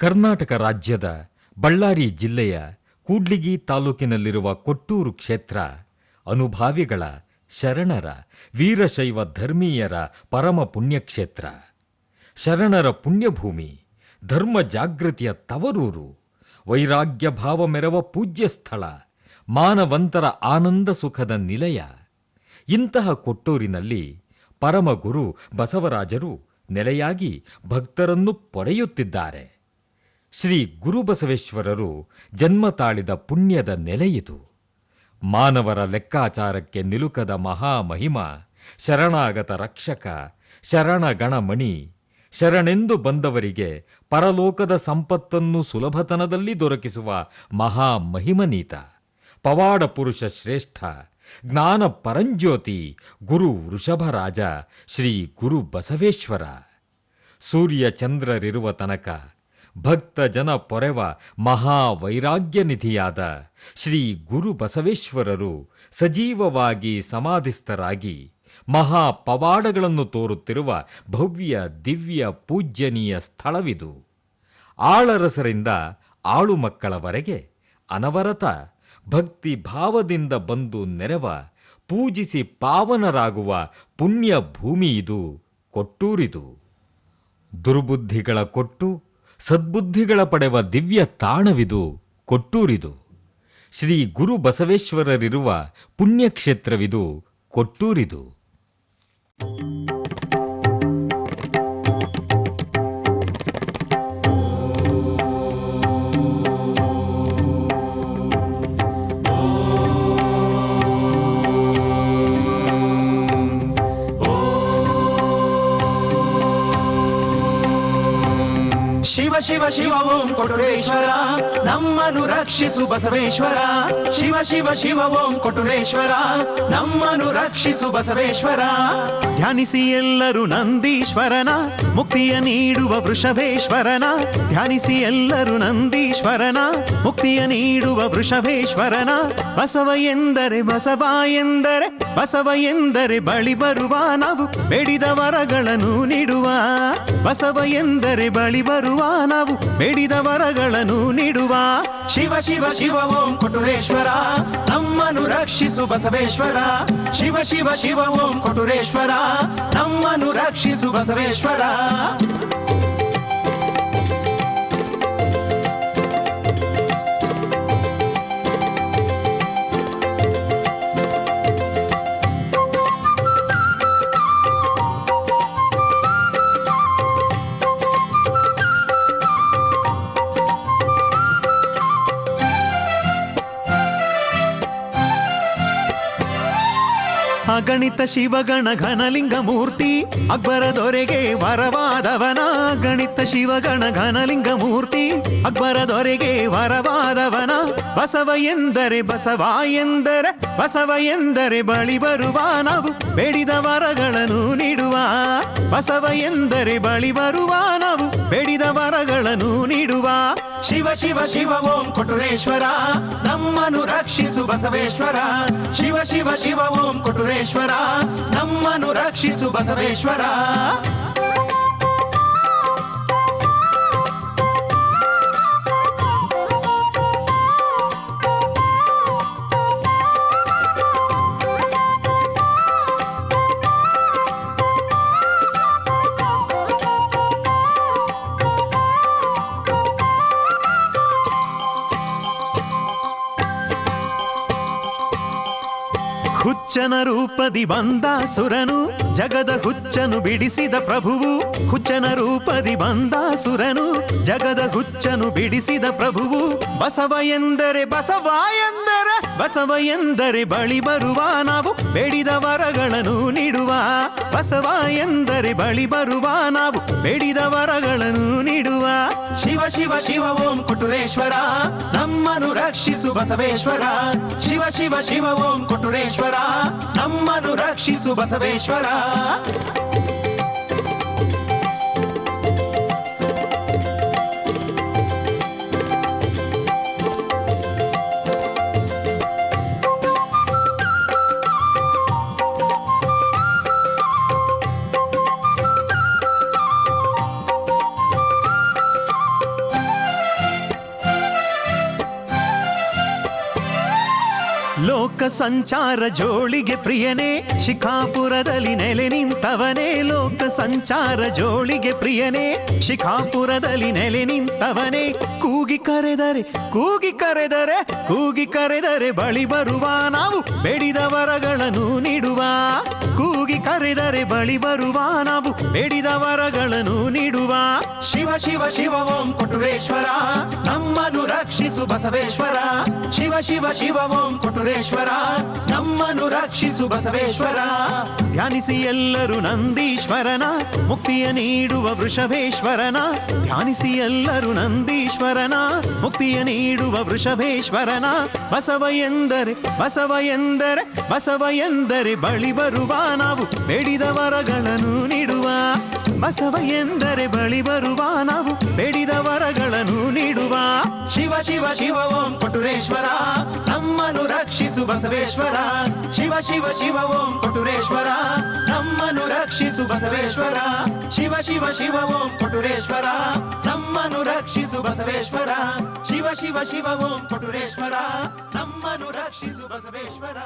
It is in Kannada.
ಕರ್ನಾಟಕ ರಾಜ್ಯದ ಬಳ್ಳಾರಿ ಜಿಲ್ಲೆಯ ಕೂಡ್ಲಿಗಿ ತಾಲೂಕಿನಲ್ಲಿರುವ ಕೊಟ್ಟೂರು ಕ್ಷೇತ್ರ ಅನುಭಾವಿಗಳ ಶರಣರ ವೀರಶೈವ ಧರ್ಮೀಯರ ಪರಮ ಪುಣ್ಯಕ್ಷೇತ್ರ. ಶರಣರ ಪುಣ್ಯಭೂಮಿ, ಧರ್ಮ ಜಾಗೃತಿಯ ತವರೂರು, ವೈರಾಗ್ಯ ಭಾವ ಮೆರವ ಪೂಜ್ಯ ಸ್ಥಳ, ಮಾನವಂತರ ಆನಂದ ಸುಖದ ನಿಲಯ. ಇಂತಹ ಕೊಟ್ಟೂರಿನಲ್ಲಿ ಪರಮಗುರು ಬಸವರಾಜರು ನೆಲೆಯಾಗಿ ಭಕ್ತರನ್ನು ಪೊರೆಯುತ್ತಿದ್ದಾರೆ. ಶ್ರೀ ಗುರುಬಸವೇಶ್ವರರು ಜನ್ಮ ತಾಳಿದ ಪುಣ್ಯದ ನೆಲೆಯಿತು ಮಾನವರ ಲೆಕ್ಕಾಚಾರಕ್ಕೆ ನಿಲುಕದ ಮಹಾಮಹಿಮ, ಶರಣಾಗತ ರಕ್ಷಕ ಶರಣಗಣಮಣಿ ಶರಣೆಂದು ಬಂದವರಿಗೆ ಪರಲೋಕದ ಸಂಪತ್ತನ್ನು ಸುಲಭತನದಲ್ಲಿ ದೊರಕಿಸುವ ಮಹಾಮಹಿಮನೀತ ಪವಾಡ ಪುರುಷ ಶ್ರೇಷ್ಠ, ಜ್ಞಾನ ಪರಂಜ್ಯೋತಿ, ಗುರು ವೃಷಭರಾಜ ಶ್ರೀ ಗುರು ಬಸವೇಶ್ವರ. ಸೂರ್ಯ ಚಂದ್ರರಿರುವ ತನಕ ಭಕ್ತ ಜನ ಪೊರೆವ ಮಹಾವೈರಾಗ್ಯ ನಿಧಿಯಾದ ಶ್ರೀ ಗುರು ಬಸವೇಶ್ವರರು ಸಜೀವವಾಗಿ ಸಮಾಧಿಸ್ಥರಾಗಿ ಮಹಾ ಪವಾಡಗಳನ್ನು ತೋರುತ್ತಿರುವ ಭವ್ಯ ದಿವ್ಯ ಪೂಜ್ಯನೀಯ ಸ್ಥಳವಿದು. ಆಳರಸರಿಂದ ಆಳು ಮಕ್ಕಳವರೆಗೆ ಅನವರತ ಭಕ್ತಿ ಭಾವದಿಂದ ಬಂದು ನೆರವ ಪೂಜಿಸಿ ಪಾವನರಾಗುವ ಪುಣ್ಯ ಭೂಮಿ ಇದು ಕೊಟ್ಟೂರಿದು. ದುರ್ಬುದ್ಧಿಗಳ ಕೊಟ್ಟು ಸದ್ಬುದ್ಧಿಗಳ ಪಡೆವ ದಿವ್ಯ ತಾಣವಿದು ಕೊಟ್ಟೂರಿದು. ಶ್ರೀ ಗುರು ಬಸವೇಶ್ವರರಿರುವ ಪುಣ್ಯಕ್ಷೇತ್ರವಿದು ಕೊಟ್ಟೂರಿದು. ಶಿವ ಶಿವ ಶಿವ ಓಂ ಕೊಟುರೇಶ್ವರ ನಮ್ಮನು ರಕ್ಷಿಸು ಬಸವೇಶ್ವರ. ಶಿವ ಶಿವ ಶಿವ ಓಂ ಕೊಟುರೇಶ್ವರ ನಮ್ಮನು ರಕ್ಷಿಸು ಬಸವೇಶ್ವರ. ಧ್ಯಾನಿಸಿ ಎಲ್ಲರೂ ನಂದೀಶ್ವರನ, ಮುಕ್ತಿಯ ನೀಡುವ ವೃಷಭೇಶ್ವರನ. ಧ್ಯಾನಿಸಿ ಎಲ್ಲರೂ ನಂದೀಶ್ವರನ, ಮುಕ್ತಿಯ ನೀಡುವ ವೃಷಭೇಶ್ವರನ. ಬಸವ ಎಂದರೆ ಬಸವ ಎಂದರೆ ಬಸವ ಎಂದರೆ ಬಳಿ ಬರುವ ನಾವು. ಬೇಡಿದ ವರಗಳನ್ನು ನೀಡುವ, ಬಸವ ಎಂದರೆ ಬಳಿ ಬರುವ ನಾವು. ಬೇಡಿದ ವರಗಳನ್ನು ನೀಡುವ ಶಿವ ಶಿವ ಶಿವ ಓಂ ಕೊಟುರೇಶ್ವರ ನಮ್ಮನು ರಕ್ಷಿಸು ಬಸವೇಶ್ವರ. ಶಿವ ಶಿವ ಶಿವ ಓಂ ಕೊಟುರೇಶ್ವರ ನಮ್ಮನು ರಕ್ಷಿಸು ಬಸವೇಶ್ವರ. ಅಗಣಿತ ಶಿವಗಣ ಘನಲಿಂಗ ಮೂರ್ತಿ. ಅಕ್ಬರ ದೊರೆಗೆ ವರವಾದವನ. ಗಣಿತ ಶಿವಗಣ ಘನಲಿಂಗ ಮೂರ್ತಿ. ಅಕ್ಬರ ದೊರೆಗೆ ವರವಾದವನ. ಬಸವ ಎಂದರೆ ಬಸವ ಎಂದರೆ ಬಸವ ಎಂದರೆ ಬಳಿ ಬರುವ ನಾವು. ಬೇಡಿದ ವರಗಳನ್ನು ನೀಡುವ, ಬಸವ ಎಂದರೆ ಬಳಿ ಬರುವ ನಾವು. ಬೇಡಿದ ವರಗಳನ್ನು ನೀಡುವ. ಶಿವ ಶಿವ ಶಿವ ಓಂ ಕೊಟುರೇಶ್ವರ ನಮ್ಮನು ರಕ್ಷಿಸು ಬಸವೇಶ್ವರ ಶಿವ ಶಿವ ಶಿವ ಓಂ ಕೊಟುರೇಶ್ವರ ನಮ್ಮನು ರಕ್ಷಿಸು ಬಸವೇಶ್ವರ ಹುಚ್ಚನ ರೂಪದಿ ಬಂದ ಸುರನು ಜಗದ ಹುಚ್ಚನು ಬಿಡಿಸಿದ ಪ್ರಭುವು. ಹುಚ್ಚನ ರೂಪದಿ ಬಂದ ಸುರನು ಜಗದ ಹುಚ್ಚನು ಬಿಡಿಸಿದ ಪ್ರಭುವು. ಬಸವ ಎಂದರೆ ಬಸವ ಎಂದರೆ ಬಸವ ಎಂದರೆ ಬಳಿ ಬರುವ ನಾವು. ಬೇಡಿದ ವರಗಳನ್ನು ನೀಡುವ, ಬಸವ ಎಂದರೆ ಬಳಿ ಬರುವ ನಾವು. ಬೇಡಿದ ವರಗಳನ್ನು ನೀಡುವ. ಶಿವ ಶಿವ ಶಿವ, ಓಂ ಕೊಟ್ಟುರೇಶ್ವರ ನಮ್ಮನು ರಕ್ಷಿಸು ಬಸವೇಶ್ವರ. ಶಿವ ಶಿವ ಶಿವ, ಓಂ ಕೊಟ್ಟುರೇಶ್ವರ ನಮ್ಮನು ರಕ್ಷಿಸು ಬಸವೇಶ್ವರ. ಲೋಕ ಸಂಚಾರ ಜೋಳಿಗೆ ಪ್ರಿಯನೇ, ಶಿಖಾಪುರದಲ್ಲಿ ನೆಲೆ ನಿಂತವನೇ, ಲೋಕ ಸಂಚಾರ ಜೋಳಿಗೆ ಪ್ರಿಯನೇ, ಶಿಖಾಪುರದಲ್ಲಿ ನೆಲೆ ನಿಂತವನೇ. ಕೂಗಿ ಕರೆದರೆ ಕೂಗಿ ಕರೆದರೆ ಕೂಗಿ ಕರೆದರೆ ಬಳಿ ಬರುವ ನಾವು ಬೆಡಿದವರಗಳನ್ನು ನೀಡುವ, ಕೂಗಿ ಕರೆದರೆ ಬಳಿ ಬರುವ ನಾವು ಬೇಡಿದ ವರಗಳನ್ನು ನೀಡುವ. ಶಿವ ಶಿವ ಶಿವ ಓಂ ಕೊಟುರೇಶ್ವರ ನಮ್ಮನ್ನು ರಕ್ಷಿಸು ಬಸವೇಶ್ವರ. ಶಿವ ಶಿವ ಶಿವ ಓಂ ಕೊಟುರೇಶ್ವರ ನಮ್ಮನ್ನು ರಕ್ಷಿಸು ಬಸವೇಶ್ವರ. ಧ್ಯಾನಿಸಿ ಎಲ್ಲರೂ ನಂದೀಶ್ವರನ ಮುಕ್ತಿಯ ನೀಡುವ ವೃಷಭೇಶ್ವರನ. ಧ್ಯಾನಿಸಿ ಎಲ್ಲರೂ ನಂದೀಶ್ವರನ ಮುಕ್ತಿಯ ನೀಡುವ ವೃಷಭೇಶ್ವರನ. ಬಸವ ಎಂದರೆ ಬಸವ ಎಂದರೆ ಬಸವ ಎಂದರೆ ಬಳಿ ಬರುವ ನಾವು ಬೇಡಿದ ವರಗಳನ್ನು ನೀಡುವ ಬಸವ ಎಂದರೆ ಬಳಿ ಬರುವ ನಾವು. ಬೇಡಿದ ವರಗಳನ್ನು ನೀಡುವ ಶಿವ ಶಿವ ಶಿವ, ಓಂ ಕೊಟುರೇಶ್ವರ. ನಮ್ಮನ್ನು ರಕ್ಷಿಸು ಬಸವೇಶ್ವರ. ಶಿವ ಶಿವ ಶಿವ, ಓಂ ಕೊಟುರೇಶ್ವರ. ನಮ್ಮನ್ನು ರಕ್ಷಿಸು ಬಸವೇಶ್ವರ. ಶಿವ ಶಿವ ಶಿವ, ಓಂ ಕೊಟುರೇಶ್ವರ. ನಮ್ಮನ್ನು ರಕ್ಷಿಸು ಬಸವೇಶ್ವರ. ಶಿವ ಶಿವ ಶಿವ, ಓಂ ಕೊಟುರೇಶ್ವರ. ನಮ್ಮನ್ನು ರಕ್ಷಿಸು ಬಸವೇಶ್ವರ.